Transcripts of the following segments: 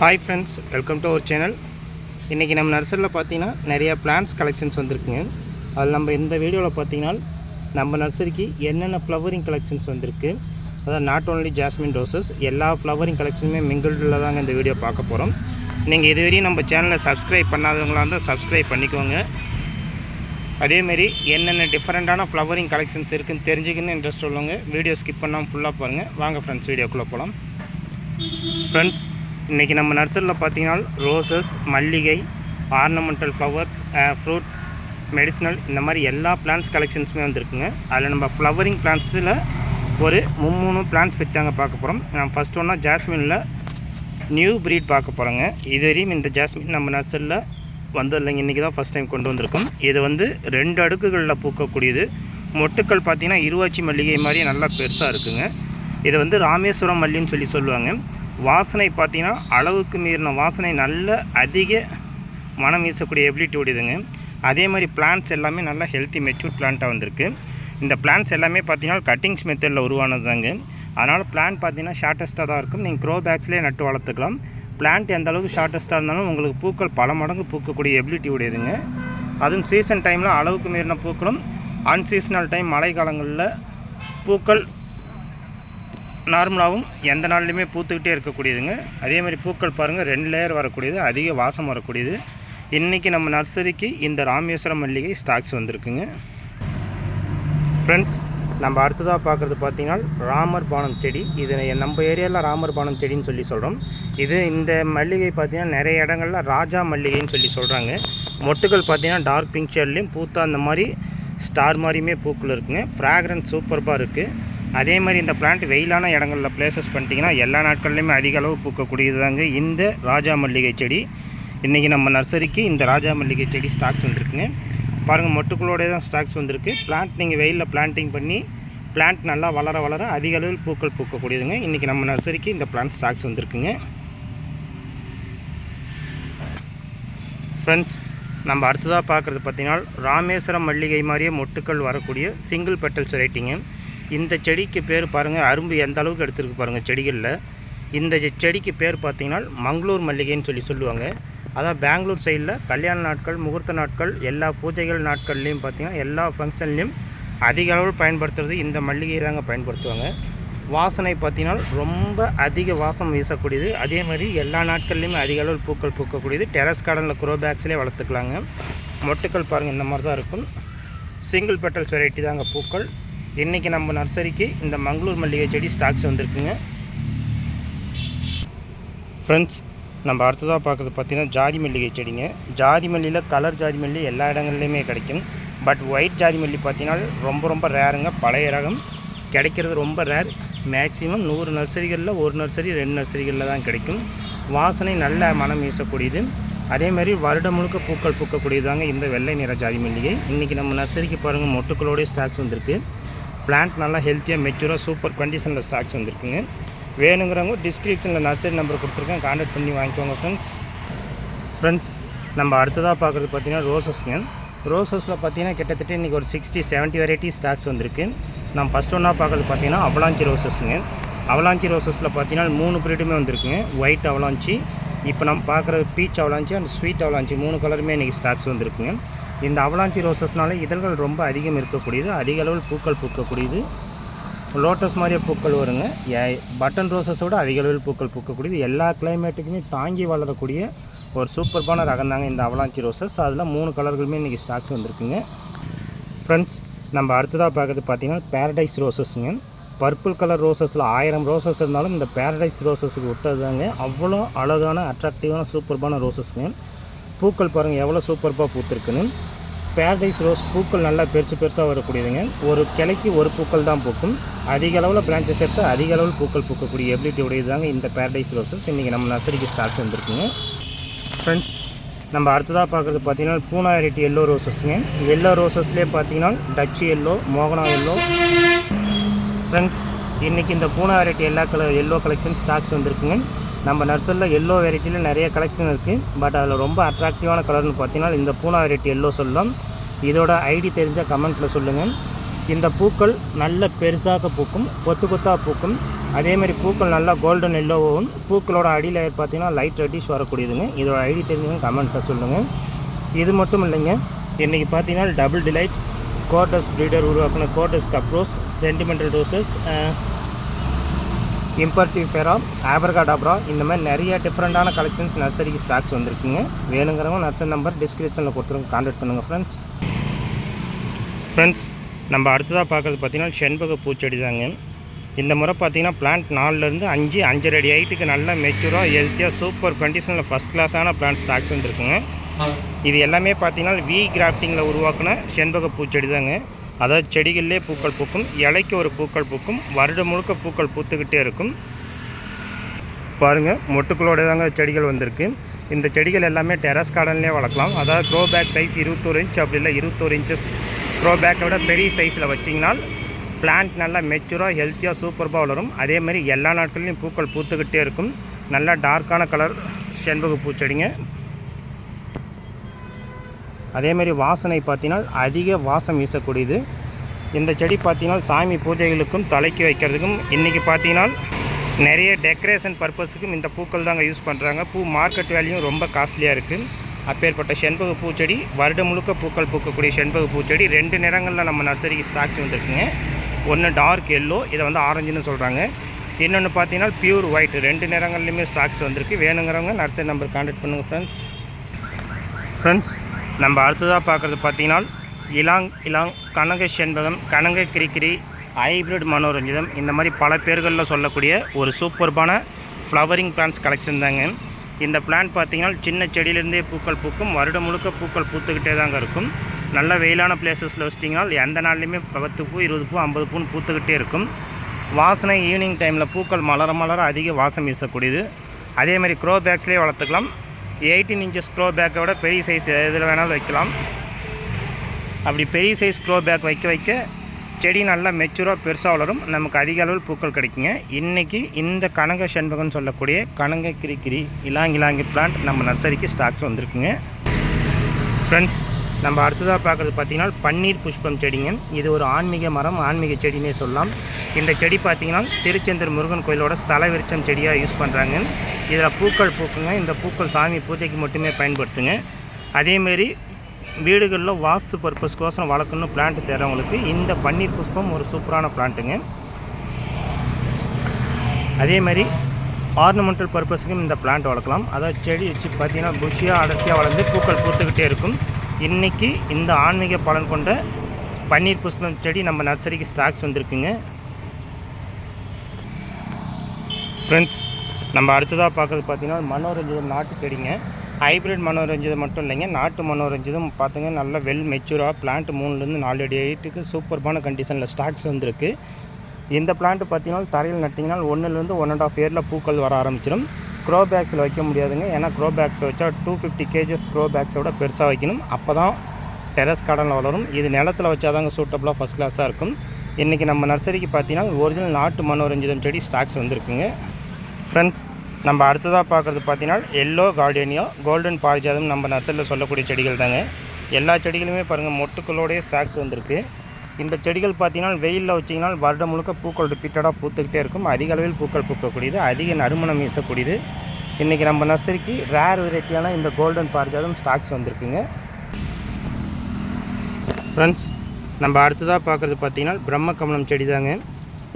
Hi friends welcome to our channel இன்றைக்கி நம்ம நர்சரியில் பார்த்தீங்கன்னா நிறைய பிளான்ஸ் கலெக்ஷன்ஸ் வந்திருக்குங்க. அதில் நம்ம இந்த வீடியோவில் பார்த்தீங்கன்னா நம்ம நர்சரிக்கு என்னென்ன ஃப்ளவரிங் கலெக்ஷன்ஸ் வந்திருக்கு. அதாவது நாட் ஓன்லி ஜாஸ்மின் ரோசஸ் எல்லா ஃப்ளவரிங் கலெக்ஷனுமே மிங்கிள்டில் தாங்க இந்த வீடியோ பார்க்க போகிறோம் நீங்கள் இதுவரையும் நம்ம சேனலை சப்ஸ்கிரைப் பண்ணாதவங்களா இருந்தால் சப்ஸ்கிரைப் பண்ணிக்கோங்க. அதேமாரி என்னென்ன டிஃப்ரெண்ட்டான ஃப்ளவரிங் கலெக்ஷன்ஸ் இருக்குதுன்னு தெரிஞ்சுக்கணும்னு இன்ட்ரெஸ்ட் உள்ளவங்க வீடியோ ஸ்கிப் பண்ணாமல் ஃபுல்லாக பாருங்கள் வாங்க ஃப்ரெண்ட்ஸ் வீடியோக்குள்ளே போகலாம் ஃப்ரெண்ட்ஸ் இன்றைக்கி நம்ம நர்சரியில் பார்த்தீங்கன்னா ரோசஸ் மல்லிகை ஆர்னமெண்டல் ஃப்ளவர்ஸ் ஃப்ரூட்ஸ் மெடிசினல் இந்த மாதிரி எல்லா பிளான்ஸ் கலெக்ஷன்ஸுமே வந்துருக்குங்க. அதில் நம்ம ஃப்ளவரிங் பிளான்ஸில் ஒரு மும்மூணு பிளான்ஸ் பற்றி தாங்க பார்க்க போகிறோம். நான் ஃபஸ்ட் ஒன்றா ஜாஸ்மினில் நியூ ப்ரீட் பார்க்க போகிறோங்க. இது வரையும் இந்த ஜாஸ்மின் நம்ம நர்சரியில் வந்து இல்லைங்க இன்றைக்கி தான் ஃபஸ்ட் டைம் கொண்டு வந்திருக்கோம். இது வந்து ரெண்டு அடுக்குகளில் பூக்கக்கூடியது. மொட்டுக்கள் பார்த்தீங்கன்னா இருவாச்சி மல்லிகை மாதிரி நல்லா பெருசாக இருக்குங்க. இது வந்து ராமேஸ்வரம் மல்லின்னு சொல்லி சொல்லுவாங்க. வாசனை பார்த்தீங்கன்னா அளவுக்கு மீறின வாசனை நல்ல அதிக மனம் வீசக்கூடிய எபிலிட்டி உடையதுங்க அதே மாதிரி பிளான்ட்ஸ் எல்லாமே நல்லா ஹெல்த்தி மெச்சூர் பிளான்ட்டாக வந்திருக்கு. இந்த பிளான்ட்ஸ் எல்லாமே பார்த்தீங்கன்னா கட்டிங்ஸ் மெத்தடில் உருவானது தாங்க அதனால் பிளான்ட் பார்த்தீங்கன்னா ஷார்ட்டஸ்ட்டாக தான் இருக்கும். நீங்கள் க்ரோ பேக்ஸ்லேயே நட்டு வளர்த்துக்கலாம். பிளான்ட் எந்த அளவுக்கு ஷார்ட்டஸ்ட்டாக இருந்தாலும் உங்களுக்கு பூக்கள் பல மடங்கு பூக்கக்கூடிய எபிலிட்டி உடையதுங்க. அதுவும் சீசன் டைமில் அளவுக்கு மீறின பூக்களும் அன்சீசனல் டைம் மழை காலங்களில் பூக்கள் நார்மலாகவும் எந்த நாள்லையுமே பூத்துக்கிட்டே இருக்கக்கூடியதுங்க. அதே மாதிரி பூக்கள் பாருங்கள் ரெண்டு லேயர் வரக்கூடியது அதிக வாசம் வரக்கூடியது. இன்றைக்கி நம்ம நர்சரிக்கு இந்த ராமேஸ்வரம் மல்லிகை ஸ்டாக்ஸ் வந்திருக்குங்க. ஃப்ரெண்ட்ஸ் நம்ம அடுத்ததாக பார்க்குறது பார்த்தீங்கன்னா ராமர் பானம் செடி. இது நம்ம ஏரியாவில் ராமர் பானம் செடின்னு சொல்லி சொல்கிறோம் இது இந்த மல்லிகை பார்த்திங்கன்னா நிறைய இடங்களில் ராஜா மல்லிகைன்னு சொல்லி சொல்கிறாங்க மொட்டுகள் பார்த்தீங்கன்னா டார்க் பிங்க் ஷேட்லேயும் பூத்தா அந்த மாதிரி ஸ்டார் மாதிரியுமே பூக்கள் இருக்குங்க. ஃப்ராக்ரன்ஸ் சூப்பர்பாக இருக்குது அதே மாதிரி இந்த பிளான்ட் வெயிலான இடங்களில் பிளேசஸ் பண்ணிட்டீங்கன்னா எல்லா நாட்கள்லையுமே அதிக அளவு பூக்கக்கூடியது தாங்க இந்த ராஜா மல்லிகை செடி. இன்றைக்கி நம்ம நர்சரிக்கு இந்த ராஜா மல்லிகை செடி ஸ்டாக்ஸ் வந்துருக்குங்க. பாருங்கள் மொட்டுக்களோட தான் ஸ்டாக்ஸ் வந்திருக்கு. பிளான்ட் நீங்கள் வெயிலில் பிளான்ட்டிங் பண்ணி பிளான்ட் நல்லா வளர வளர அதிக அளவில் பூக்கள் பூக்கக்கூடியதுங்க. இன்றைக்கி நம்ம நர்சரிக்கு இந்த பிளான்ட் ஸ்டாக்ஸ் வந்திருக்குங்க. ஃப்ரெண்ட்ஸ் நம்ம அடுத்ததாக பார்க்குறது பார்த்திங்கன்னா ராமேஸ்வரம் மல்லிகை மாதிரியே மொட்டுக்கள் வரக்கூடிய சிங்கிள் பெட்டல்ஸ் ரைட்டிங்கு இந்த செடிக்கு பேர் பாருங்கள் அரும்பு எந்த அளவுக்கு எடுத்துருக்கு பாருங்கள் செடிகளில். இந்த செடிக்கு பேர் பார்த்தீங்கன்னா மங்களூர் மல்லிகைன்னு சொல்லி சொல்லுவாங்க. அதான் பெங்களூர் சைடில் கல்யாண நாட்கள் முகூர்த்த நாட்கள் எல்லா பூஜைகள் நாட்கள்லேயும் பார்த்தீங்கன்னா எல்லா ஃபங்க்ஷன்லேயும் அதிக அளவில் பயன்படுத்துறது இந்த மல்லிகை தாங்க பயன்படுத்துவாங்க. வாசனை பார்த்தீங்கன்னா ரொம்ப அதிக வாசம் வீசக்கூடியது. அதே மாதிரி எல்லா நாட்கள்லேயுமே அதிக அளவில் பூக்கள் பூக்கக்கூடியது. டெரஸ் கார்டனில் குரோ பேக்ஸ்லேயே வளர்த்துக்கலாங்க. மொட்டுக்கள் பாருங்கள் இந்த மாதிரி தான் இருக்கும். சிங்கிள் பெட்டல்ஸ் வெரைட்டி தாங்க பூக்கள். இன்றைக்கி நம்ம நர்சரிக்கு இந்த மங்களூர் மல்லிகை செடி ஸ்டாக்ஸ் வந்திருக்குங்க. ஃப்ரெண்ட்ஸ் நம்ம அடுத்ததாக பார்க்குறது பார்த்திங்கன்னா ஜாதி மல்லிகை செடிங்க. ஜாதி மல்லியில் கலர் ஜாதி மல்லி எல்லா இடங்கள்லையுமே கிடைக்கும். பட் ஒயிட் ஜாதி மல்லி பார்த்தீங்கன்னா ரொம்ப ரொம்ப ரேருங்க பழைய ரகம். கிடைக்கிறது ரொம்ப ரேர் மேக்ஸிமம் நூறு நர்சரிகளில் ஒரு நர்சரி ரெண்டு நர்சரிகளில் தான் கிடைக்கும். வாசனை நல்ல மனம் வீசக்கூடியது. அதே மாதிரி வருடம் முழுக்க பூக்கள் பூக்கக்கூடியதாங்க இந்த வெள்ளை நிற ஜாதி மல்லிகை. இன்றைக்கி நம்ம நர்சரிக்கு பாருங்கள் மொட்டுக்களோடைய ஸ்டாக்ஸ் வந்திருக்கு. பிளான்ட் நல்லா ஹெல்த்தியாக மெச்சூராக சூப்பர் கண்டிஷனில் ஸ்டாக்ஸ் வந்துருக்குங்க. வேணுங்கிறவங்க டிஸ்கிரிப்ஷனில் நர்சரி நம்பர் கொடுத்துருக்கேன். கான்டாக்ட் பண்ணி வாங்கிக்கோங்க ஃப்ரெண்ட்ஸ் ஃப்ரெண்ட்ஸ் நம்ம அடுத்ததாக பார்க்குறது பார்த்தீங்கன்னா ரோசஸ்ங்க ரோசஸில் பார்த்தீங்கன்னா கிட்டத்தட்ட இன்றைக்கி ஒரு சிக்ஸ்டி 70 வெரைட்டி ஸ்டாக்ஸ் வந்திருக்கு. நம்ம ஃபஸ்ட் ஒன்றா பார்க்குறது பார்த்தீங்கன்னா அவலாஞ்சி ரோசஸ்ங்க அவலாஞ்சி ரோசஸில் பார்த்தீங்கன்னா மூணு ப்ரீடுமே வந்திருக்குங்க. ஒயிட் அவலாஞ்சி இப்போ நம்ம பார்க்குறது peach avalanche and sweet avalanche மூணு கலருமே இன்றைக்கி ஸ்டாக்ஸ் வந்திருக்குங்க. இந்த அவலாஞ்சி ரோசஸ்னால இதழ்கள் ரொம்ப அதிகம் இருக்கக்கூடியது அதிக அளவில் பூக்கள் பூக்கக்கூடியது. லோட்டஸ் மாதிரியே பூக்கள் வருங்க. ஏ- பட்டன் ரோசஸோட அதிக அளவில் பூக்கள் பூக்கக்கூடியது. எல்லா கிளைமேட்டுக்குமே தாங்கி வளரக்கூடிய ஒரு சூப்பர்பான ரகம் தாங்க இந்த அவலாஞ்சி ரோசஸ் அதில் மூணு கலர்களுமே இன்றைக்கி ஸ்டாக்ஸ் வந்திருக்குங்க. ஃப்ரெண்ட்ஸ் நம்ம அடுத்ததாக பார்க்குறது பார்த்திங்கன்னா பேரடைஸ் ரோசஸ்ங்க பர்பிள் கலர் ரோசஸில் ஆயிரம் ரோசஸ் இருந்தாலும் இந்த பேரடைஸ் ரோசஸுக்கு விட்டது தாங்க அவ்வளோ அழகான அட்ராக்டிவான சூப்பர்பான ரோசஸ்ங்க பூக்கள் பாருங்கள் எவ்வளோ சூப்பர்பாக பூத்திருக்குன்னு. பேரடைஸ் ரோஸ் பூக்கள் நல்லா பெருசு பெருசாக வரக்கூடியதுங்க. ஒரு கிளைக்கு ஒரு பூக்கள் தான் பூக்கும். அதிக அளவில் பிரான்ச்சஸ் எடுத்து அதிக அளவில் பூக்கள் பூக்கக்கூடிய எபிலிட்டி உடையதுதாங்க இந்த பேரடைஸ் ரோஸஸ் இன்றைக்கி நம்ம நர்சரிக்கு ஸ்டாக்ஸ் வந்திருக்குங்க. ஃப்ரெண்ட்ஸ் நம்ம அடுத்ததாக பார்க்குறது பார்த்தீங்கன்னா பூனா வெரைட்டி எல்லோ ரோசஸ்ங்க எல்லோ ரோசஸ்லேயே பார்த்தீங்கன்னா டச்சு எல்லோ மோகனா எல்லோ ஃப்ரெண்ட்ஸ் இன்றைக்கி இந்த பூனா வெரைட்டி எல்லா கலர் எல்லோ கலெக்ஷன் ஸ்டாக்ஸ் வந்திருக்குங்க. நம்ம நர்சரியில் எல்லோ வெரைட்டியில் நிறைய கலெக்ஷன் இருக்குது பட் அதில் ரொம்ப அட்ராக்டிவான கலர்னு பார்த்தீங்கன்னா இந்த பூனா வெரைட்டி எல்லோ சொல்லலாம் இதோட ஐடி தெரிஞ்சால் கமெண்ட்டில் சொல்லுங்கள் இந்த பூக்கள் நல்ல பெருசாக பூக்கும் கொத்து கொத்தாக பூக்கும். அதேமாதிரி பூக்கள் நல்லா கோல்டன் எல்லோவும் பூக்களோட அடியில் பார்த்தீங்கன்னா லைட் ரெட்டிஷ் வரக்கூடியதுங்க. இதோட ஐடி தெரிஞ்சுங்க கமெண்ட்டில் சொல்லுங்கள் இது மட்டும் இல்லைங்க. இன்றைக்கி பார்த்தீங்கன்னா டபுள் டிலைட் கோர்டஸ் ப்ரீடர் உருவாக்கின கோர்டஸ் கப்ரோஸ் சென்டிமெண்டல் டோசஸ் இம்பர்டிவ் ஃபெரா ஆபர்காடாப்ரா இந்த மாதிரி நிறைய டிஃப்ரெண்ட்டான கலெக்ஷன்ஸ் நர்சரிக்கு ஸ்டாக்ஸ் வந்திருக்குங்க. வேணுங்கிறவங்க நர்சரி நம்பர் டிஸ்கிரிப்ஷனில் கொடுத்துருங்க. கான்டாக்ட் பண்ணுங்கள் ஃப்ரெண்ட்ஸ் ஃப்ரெண்ட்ஸ் நம்ம அடுத்ததாக பார்க்குறது பார்த்தீங்கன்னா செண்பக பூச்செடி தாங்க இந்த முறை பார்த்தீங்கன்னா பிளான்ட் நாலுலேருந்து அஞ்சு அஞ்சரை அடி ஹைட்டுக்கு நல்ல மெச்சூராக ஹெல்த்தியாக சூப்பர் கண்டிஷனில் ஃபஸ்ட் கிளாஸான பிளான்ட் ஸ்டாக்ஸ் வந்துருக்குங்க. இது எல்லாமே பார்த்தீங்கன்னா வி கிராஃப்டிங்கில் உருவாக்கின செண்பக பூச்செடி தாங்க அதாவது செடிகளிலே பூக்கள் பூக்கும் இலைக்கு ஒரு பூக்கள் பூக்கும் வருடம் முழுக்க பூக்கள் பூத்துக்கிட்டே இருக்கும். பாருங்கள் மொட்டுக்களோட தாங்க செடிகள் வந்திருக்கு. இந்த செடிகள் எல்லாமே டெரஸ் கார்டன்லேயே வளர்க்கலாம். அதாவது க்ரோ பேக் சைஸ் இருபத்தோரு இன்ச் அப்படி இல்லை இருபத்தோரு இன்ச்சஸ் க்ரோ பேக்கை விட பெரிய சைஸில் வச்சிங்கன்னா பிளான்ட் நல்லா மெச்சூராக ஹெல்த்தியாக சூப்பராக வளரும். அதே மாதிரி எல்லா நாட்கள்லையும் பூக்கள் பூத்துக்கிட்டே இருக்கும். நல்லா டார்க்கான கலர் செண்பக பூச்செடிங்க அதேமாரி வாசனை பார்த்தீங்கன்னா அதிக வாசம் வீசக்கூடியது. இந்த செடி பார்த்தீங்கன்னா சாமி பூஜைகளுக்கும் தலைக்கு வைக்கிறதுக்கும் இன்றைக்கி பார்த்தீங்கன்னா நிறைய டெக்கரேஷன் பர்பஸுக்கும் இந்த பூக்கள் தாங்க யூஸ் பண்ணுறாங்க பூ மார்க்கெட் வேல்யூ ரொம்ப காஸ்ட்லியாக இருக்குது அப்பேற்பட்ட செண்பக பூச்செடி வருடம் முழுக்க பூக்கள் பூக்கக்கூடிய செண்பக பூச்செடி. ரெண்டு நிறங்களில் நம்ம நர்சரிக்கு ஸ்டாக்ஸ் வந்துருக்குங்க. ஒன்று டார்க் எல்லோ இதை வந்து ஆரஞ்சுன்னு சொல்கிறாங்க இன்னொன்று பார்த்தீங்கன்னா பியூர் ஒயிட் ரெண்டு நிறங்கள்லையுமே ஸ்டாக்ஸ் வந்திருக்கு. வேணுங்கிறவங்க நர்சரி நம்பர் கான்டாக்ட் பண்ணுங்கள் ஃப்ரெண்ட்ஸ் ஃப்ரெண்ட்ஸ் நம்ம அடுத்ததாக பார்க்குறது பார்த்தீங்கன்னா இலாங் இலாங் கனக செண்பகம் கனக கிரிக்கிரி ஹைப்ரிட் மனோரஞ்சிதம் இந்த மாதிரி பல பேர்களில் சொல்லக்கூடிய ஒரு சூப்பர்பான ஃப்ளவரிங் பிளான்ஸ் கலெக்ஷன் தாங்க. இந்த பிளான்ட் பார்த்தீங்கன்னா சின்ன செடியிலேருந்தே பூக்கள் பூக்கும் வருடம் முழுக்க பூக்கள் பூத்துக்கிட்டே தாங்க இருக்கும். நல்ல வெயிலான பிளேசஸில் வச்சிட்டிங்கன்னா எந்த நாள்லையுமே பத்து பூ இருபது பூ ஐம்பது பூன்னு பூத்துக்கிட்டே இருக்கும். வாசனை ஈவினிங் டைமில் பூக்கள் மலர மலர அதிக வாசம் வீசக்கூடியது. அதேமாதிரி க்ரோ பேக்ஸ்லேயே வளர்த்துக்கலாம். எயிட்டீன் இன்ச்சஸ் க்ளோ பேக்கை விட பெரிய சைஸ் எதில் வேணாலும் வைக்கலாம். அப்படி பெரிய சைஸ் க்ளோ பேக் வைக்க வைக்க செடி நல்லா மெச்சூராக பெருசாக வளரும். நமக்கு அதிக அளவில் பூக்கள் கிடைக்குங்க. இன்றைக்கி இந்த கனக செண்பகம்னு சொல்லக்கூடிய கனக கிரிக்கிரி இலாங் இலாங்கி பிளான்ட் நம்ம நர்சரிக்கு ஸ்டாக்ஸ் வந்திருக்குங்க. ஃப்ரெண்ட்ஸ் நம்ம அடுத்ததாக பார்க்குறது பார்த்திங்கன்னா பன்னீர் புஷ்பம் செடிங்க. இது ஒரு ஆன்மீக மரம் ஆன்மீக செடினே சொல்லலாம். இந்த செடி பார்த்திங்கன்னா திருச்செந்தூர் முருகன் கோயிலோட ஸ்தல செடியாக யூஸ் பண்ணுறாங்க இதில் பூக்கள் பூக்குங்க. இந்த பூக்கள் சாமி பூஜைக்கு மட்டுமே பயன்படுத்துங்க. அதேமாரி வீடுகளில் வாஸ்து பர்பஸ் கோசம் வளர்க்கணும் பிளான்ட் தேர்றவங்களுக்கு இந்த பன்னீர் புஷ்பம் ஒரு சூப்பரான பிளான்ட்டுங்க அதே மாதிரி ஆர்னமெண்டல் பர்பஸுக்கும் இந்த பிளான்ட் வளர்க்கலாம். அதாவது செடி வச்சு பார்த்தீங்கன்னா புஷியாக அடர்த்தியாக வளர்ந்து பூக்கள் பூத்துக்கிட்டே இருக்கும். இன்றைக்கி இந்த ஆன்மீக பலன் கொண்ட பன்னீர் புஷ்பம் செடி நம்ம நர்சரிக்கு ஸ்டாக்ஸ் வந்திருக்குங்க. ஃப்ரெண்ட்ஸ் நம்ம அடுத்ததாக பார்க்குறது பார்த்தீங்கன்னா மனோரஞ்சிதம் நாட்டு செடிங்க. ஹைப்ரிட் மனோரஞ்சிதம் மட்டும் இல்லைங்க. நாட்டு மனோரஞ்சிதம் பார்த்துங்க நல்ல வெல் மெச்சூராக பிளான்ட் மூணுலேருந்து நாலு அடி எயிட்டுக்கு சூப்பர்பான கண்டிஷனில் ஸ்டாக்ஸ் வந்திருக்கு. இந்த பிளான்ட் பார்த்தீங்கன்னா தரையில் நட்டிங்கன்னா ஒன்றுலேருந்து ஒன் அண்ட் ஆஃப் இயரில் பூக்கள் வர ஆரம்பிச்சிடும். க்ரோ பேக்ஸில் வைக்க முடியாதுங்க. ஏன்னா க்ரோ பேக்ஸ் வச்சா டூ ஃபிஃப்டி கேஜஸ் க்ரோ பேக்ஸோட பெருசாக வைக்கணும். அப்போ தான் டெரஸ் கார்டனில் வளரும். இது நிலத்தில் வச்சாதாங்க சூட்டபுளாக ஃபஸ்ட் கிளாஸாக இருக்கும். இன்றைக்கி நம்ம நர்சரிக்கு பார்த்தீங்கன்னா ஒரிஜினல் நாட்டு மனோரஞ்சிதம் செடி ஸ்டாக்ஸ் வந்துருக்குங்க. ஃப்ரெண்ட்ஸ் நம்ம அடுத்ததாக பார்க்குறது பார்த்தீங்கன்னா எல்லோ கார்டேனியா கோல்டன் பாரிஜாதம் நம்ம நர்சரியில் சொல்லக்கூடிய செடிகள் தாங்க. எல்லா செடிகளுமே பாருங்கள் மொட்டுக்களோடைய ஸ்டாக்ஸ் வந்திருக்கு. இந்த செடிகள் பார்த்தீங்கன்னா வெயிலில் வச்சிங்கன்னா வருடம் முழுக்க பூக்கள் ரிப்பீட்டடாக பூத்துக்கிட்டே இருக்கும். அதிக அளவில் பூக்கள் பூக்கக்கூடியது அதிக நறுமணம் வீசக்கூடியது. இன்றைக்கி நம்ம நர்சரிக்கு ரேர் வெரைட்டியான இந்த கோல்டன் பாரிஜாதம் ஸ்டாக்ஸ் வந்திருக்குங்க. ஃப்ரெண்ட்ஸ் நம்ம அடுத்ததாக பார்க்குறது பார்த்தீங்கன்னா பிரம்ம கமலம் செடி தாங்க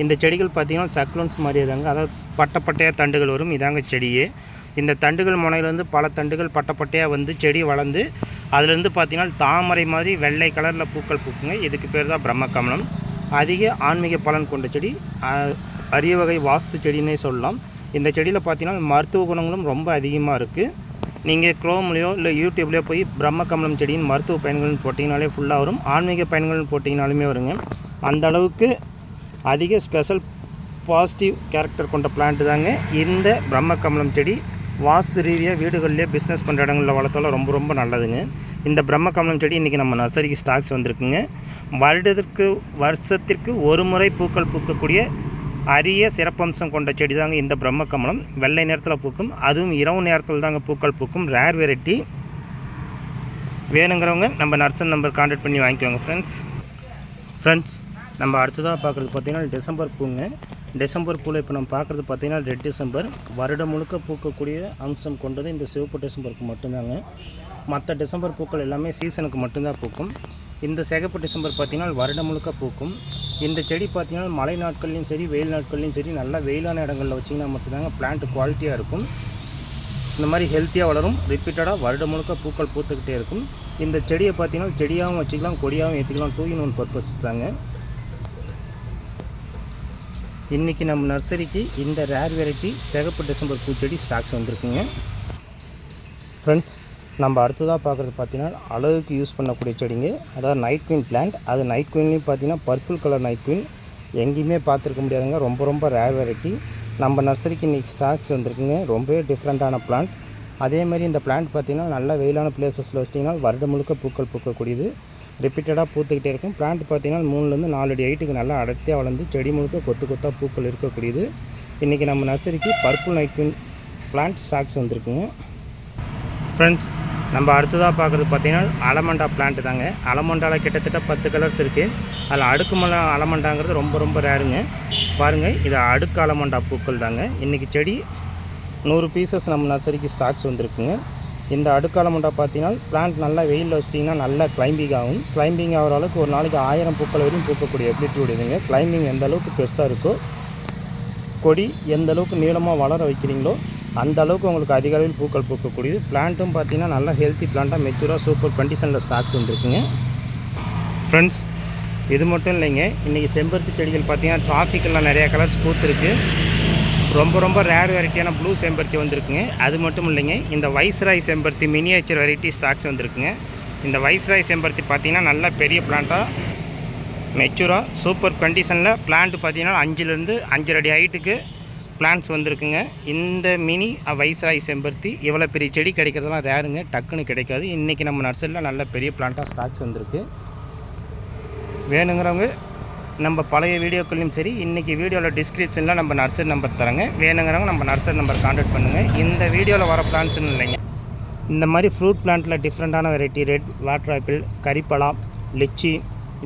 இந்த செடிகள் பார்த்திங்கன்னா சக்லோன்ஸ் மாதிரியே தாங்க. அதாவது பட்டப்பட்டையாக தண்டுகள் வரும். இதாங்க செடியே. இந்த தண்டுகள் முனையிலேருந்து பல தண்டுகள் பட்டப்பட்டையாக வந்து செடி வளர்ந்து அதுலேருந்து பார்த்தீங்கன்னா தாமரை மாதிரி வெள்ளை கலரில் பூக்கள் பூக்குங்க. இதுக்கு பேர் தான் பிரம்மகமலம். அதிக ஆன்மீக பலன் கொண்ட செடி அரிய வகை வாஸ்து செடின்னே சொல்லலாம். இந்த செடியில் பார்த்தீங்கன்னா மருத்துவ குணங்களும் ரொம்ப அதிகமாக இருக்குது நீங்கள் க்ரோம்லேயோ இல்லை யூடியூப்லேயோ போய் பிரம்ம கமலம் செடியின் மருத்துவ பயன்கள்னு போட்டிங்கனாலே ஃபுல்லாக வரும். ஆன்மீக பயன்கள்னு போட்டிங்கனாலுமே வருங்க. அந்த அளவுக்கு அதிக ஸ்பெஷல் பாசிட்டிவ் கேரக்டர் கொண்ட பிளான்ட் தாங்க. இந்த பிரம்ம கமலம் செடி வாஸ்து ரீதியாக வீடுகளிலே பிஸ்னஸ் பண்ணுற இடங்களில் வளர்த்தாலும் ரொம்ப ரொம்ப நல்லதுங்க. இந்த பிரம்ம கமலம் செடி இன்றைக்கி நம்ம நர்சரிக்கு ஸ்டாக்ஸ் வந்திருக்குங்க. வருடத்திற்கு வருஷத்திற்கு ஒரு முறை பூக்கள் பூக்கக்கூடிய அரிய சிறப்பம்சம் கொண்ட செடி தாங்க இந்த பிரம்ம கமலம் வெள்ளை நேரத்தில் பூக்கும் அதுவும் இரவு நேரத்தில் தாங்க பூக்கள் பூக்கும். ரேர் வெரைட்டி வேணுங்கிறவங்க நம்ம நர்சன் நம்பர் கான்டாக்ட் பண்ணி வாங்கிக்கோங்க ஃப்ரெண்ட்ஸ் ஃப்ரெண்ட்ஸ் நம்ம அடுத்ததாக பார்க்குறது பார்த்திங்கன்னா டிசம்பர் பூங்க. டிசம்பர் பூவில் இப்போ நம்ம பார்க்குறது பார்த்திங்கன்னா ரெட் டிசம்பர். வருடம் முழுக்க பூக்கக்கூடிய அம்சம் கொண்டது இந்த சிவப்பு டிசம்பருக்கு மட்டும்தாங்க. மற்ற டிசம்பர் பூக்கள் எல்லாமே சீசனுக்கு மட்டும்தான் பூக்கும். இந்த சிகப்பு டிசம்பர் பார்த்திங்கன்னா வருடம் முழுக்க பூக்கும். இந்த செடி பார்த்திங்கன்னா மழை நாட்கள்லையும் சரி வெயில் நாட்கள்லையும் சரி நல்லா வெயிலான இடங்களில் வச்சிங்கன்னா மட்டும்தாங்க பிளான்ட் குவாலிட்டியாக இருக்கும். இந்த மாதிரி ஹெல்த்தியாக வளரும். ரிப்பீட்டடாக வருடம் முழுக்க பூக்கள் பூத்துக்கிட்டே இருக்கும். இந்த செடியை பார்த்திங்கன்னா செடியாகவும் வச்சுக்கலாம் கொடியாகவும் ஏற்றிக்கலாம் டூ இன் ஒன் பர்பஸ் தாங்க. இன்றைக்கி நம்ம நர்சரிக்கு இந்த ரேர் வெரைட்டி சிகப்பு டிசம்பர் பூச்செடி ஸ்டாக்ஸ் வந்திருக்குங்க. ஃப்ரெண்ட்ஸ் நம்ம அடுத்ததாக பார்க்குறது பார்த்திங்கன்னா அழகுக்கு யூஸ் பண்ணக்கூடிய செடிங்க. அதாவது நைட் குயின் பிளான்ட் அது நைட் குயின்லேயும் பார்த்தீங்கன்னா பர்பிள் கலர் நைட் குயின் எங்கேயுமே பார்த்துருக்க முடியாதுங்க. ரொம்ப ரொம்ப ரேர் வெரைட்டி நம்ம நர்சரிக்கு இன்றைக்கி ஸ்டாக்ஸ் வந்திருக்குங்க. ரொம்பவே டிஃப்ரெண்ட்டான பிளான்ட் அதே மாதிரி இந்த பிளான்ட் பார்த்திங்கன்னா நல்ல வெயிலான பிளேசஸில் வச்சிட்டிங்கன்னா வருடம் முழுக்க பூக்கள் பூக்கக்கூடியது. ரிப்பீட்டடாக பூத்துக்கிட்டே இருக்கும். பிளான்ட் பார்த்திங்கன்னா மூணுலேருந்து நாலு அடி ஹைட்டுக்கு நல்லா அடர்த்தியாக வளர்ந்து செடி முழுக்க கொத்து கொத்தாக பூக்கள் இருக்கக்கூடியது. இன்றைக்கி நம்ம நர்சரிக்கு பர்பிள் நைட் பிளான்ட் ஸ்டாக்ஸ் வந்திருக்குங்க. ஃப்ரெண்ட்ஸ் நம்ம அடுத்ததாக பார்க்குறது பார்த்தீங்கன்னா அலமண்டா பிளான்ட் தாங்க. அலமண்டாவில் கிட்டத்தட்ட பத்து கலர்ஸ் இருக்குது அதில் அடுக்கு மலை அலமண்டாங்கிறது ரொம்ப ரொம்ப ரேருங்க பாருங்கள் இது அடுக்கு அலமண்டா பூக்கள் தாங்க. இன்றைக்கி செடி நூறு பீசஸ் நம்ம நர்சரிக்கு ஸ்டாக்ஸ் வந்திருக்குங்க. இந்த அடுக்கு அலமண்டா பார்த்தீங்கன்னா பிளான்ட் நல்லா வெயிலில் வச்சிட்டிங்கன்னா நல்லா கிளைம்பிங் ஆகும். கிளைம்பிங் ஆகிற அளவுக்கு ஒரு நாளைக்கு ஆயிரம் பூக்கள் வரையும் பூக்கக்கூடிய எப்படி உடையதுங்க கிளைம்பிங் எந்த அளவுக்கு பெருசாக இருக்கோ கொடி எந்த அளவுக்கு நீளமாக வளர வைக்கிறீங்களோ அந்த அளவுக்கு உங்களுக்கு அதிக அளவில் பூக்கள் பூக்கக்கூடியது. பிளான்ட்டும் பார்த்தீங்கன்னா நல்லா ஹெல்த்தி பிளான்ட்டாக மெச்சூராக சூப்பர் கண்டிஷனில் ஸ்டாக்ஸ் வந்துருக்குங்க ஃப்ரெண்ட்ஸ் இது மட்டும் இல்லைங்க. இன்றைக்கி செம்பருத்தி செடிகள் பார்த்தீங்கன்னா டிராஃபிக்கெல்லாம் நிறையா கலர்ஸ் பூத்துருக்கு. ரொம்ப ரொம்ப ரேர் வெரைட்டியான ப்ளூ செம்பருத்தி வந்திருக்குங்க. அது மட்டும் இல்லைங்க இந்த வைஸ்ராய் செம்பருத்தி மினியேச்சர் வெரைட்டி ஸ்டாக்ஸ் வந்திருக்குங்க. இந்த வைஸ்ராய் செம்பருத்தி பார்த்தீங்கன்னா நல்ல பெரிய பிளான்ட்டாக மெச்சூராக சூப்பர் கண்டிஷனில் பிளான்ட் பார்த்தீங்கன்னா அஞ்சுலேருந்து அஞ்சரை அடி ஹைட்டுக்கு பிளான்ட்ஸ் வந்திருக்குங்க. இந்த மினி வைஸ்ராய் செம்பருத்தி இவ்வளோ பெரிய செடி கிடைக்கிறதுலாம் ரேருங்க டக்குன்னு கிடைக்காது. இன்றைக்கி நம்ம நர்சரியில் நல்ல பெரிய பிளான்ட்டாக ஸ்டாக்ஸ் வந்திருக்கு. வேணுங்கிறவங்க நம்ம பழைய வீடியோக்கள்லையும் சரி இன்றைக்கி வீடியோவில் டிஸ்கிரிப்ஷனில் நம்ம நர்சரி நம்பர் தரங்க. வேணுங்கிறவங்க நம்ம நர்சரி நம்பர் காண்டாக்ட் பண்ணுங்கள் இந்த வீடியோவில் வர பிளான்ட்ஸ்னு இல்லைங்க. இந்த மாதிரி ஃப்ரூட் பிளான்ட்டில் டிஃப்ரெண்ட்டான வெரைட்டி ரெட் வாட்டர் ஆப்பிள் கரிப்பலா லிச்சி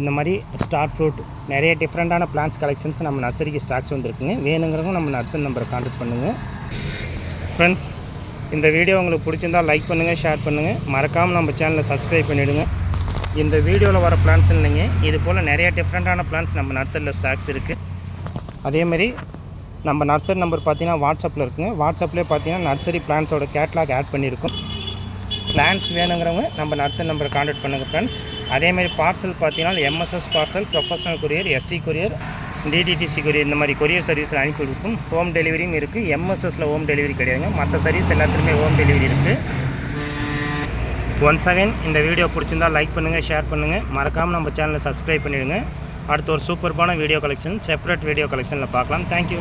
இந்த மாதிரி ஸ்டார் ஃப்ரூட் நிறைய டிஃப்ரெண்ட்டான பிளான்ஸ் கலெக்ஷன்ஸ் நம்ம நர்சரிக்கு ஸ்டாக்ஸ் வந்துருக்குங்க. வேணுங்கிறவங்க நம்ம நர்சரி நம்பரை காண்டாக்ட் பண்ணுங்கள் ஃப்ரெண்ட்ஸ் இந்த வீடியோ உங்களுக்கு பிடிச்சிருந்தால் லைக் பண்ணுங்கள் ஷேர் பண்ணுங்கள் மறக்காமல் நம்ம சேனலை சப்ஸ்கிரைப் பண்ணிவிடுங்க இந்த வீடியோவில் வர பிளான்ஸ் இல்லைங்க இது போல் நிறைய டிஃப்ரெண்ட்டான பிளான்ஸ் நம்ம நர்சரியில் ஸ்டாக்ஸ் இருக்குது அதேமாதிரி நம்ம நர்சரி நம்பர் பார்த்தீங்கன்னா வாட்ஸ்அப்பில் இருக்குங்க. வாட்ஸ்அப்லேயே பார்த்தீங்கன்னா நர்சரி பிளான்ஸோட கேட்லாக் ஆட் பண்ணியிருக்கோம். பிளான்ஸ் வேணுங்கிறவங்க நம்ம நர்சரி நம்பரை காண்டாக்ட் பண்ணுங்கள் ஃப்ரெண்ட்ஸ் அதேமாதிரி பார்சல் பார்த்தீங்கன்னா MSS parcel professional courier ST courier DTDC courier இந்த மாதிரி கொரியர் சர்வீஸில் அனுப்பி கொடுக்கும். ஹோம் டெலிவரியும் இருக்குது எம்எஸ்எஸில் ஹோம் டெலிவரி கிடையாதுங்க. மற்ற சர்வீஸ் எல்லாத்துலேயுமே ஹோம் டெலிவரி இருக்குது ஒன்ஸ் அகைன் இந்த வீடியோ பிடிச்சிருந்தால் லைக் பண்ணுங்கள் ஷேர் பண்ணுங்கள் மறக்காமல் நம்ம சேனலை சப்ஸ்கிரைப் பண்ணிவிடுங்க அடுத்து ஒரு சூப்பர்பான வீடியோ கலெக்ஷன் செப்பரேட் வீடியோ கலெக்ஷனில் பார்க்கலாம். தேங்க்யூ